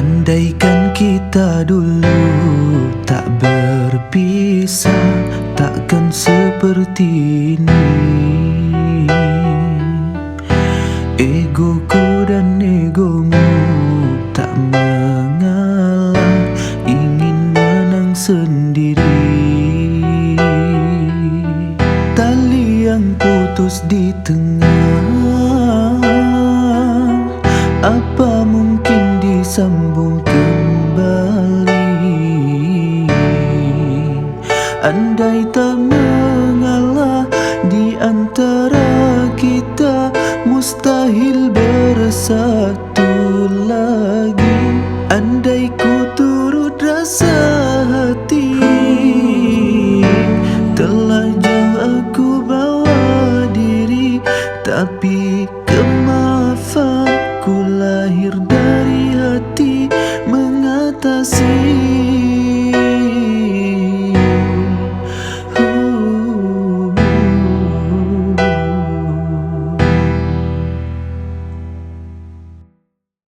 Andaikan kita dulu tak berpisah Takkan seperti ini. Egoku dan egomu tak mengalah Ingin menang sendiri. Tali yang putus di tengah Apa mungkin disambung kembali. Andai tak mengalah di antara kita Mustahil bersatu lagi. Andai ku turut rasa hati Telah jauh aku bawa diri Tapi fantasia.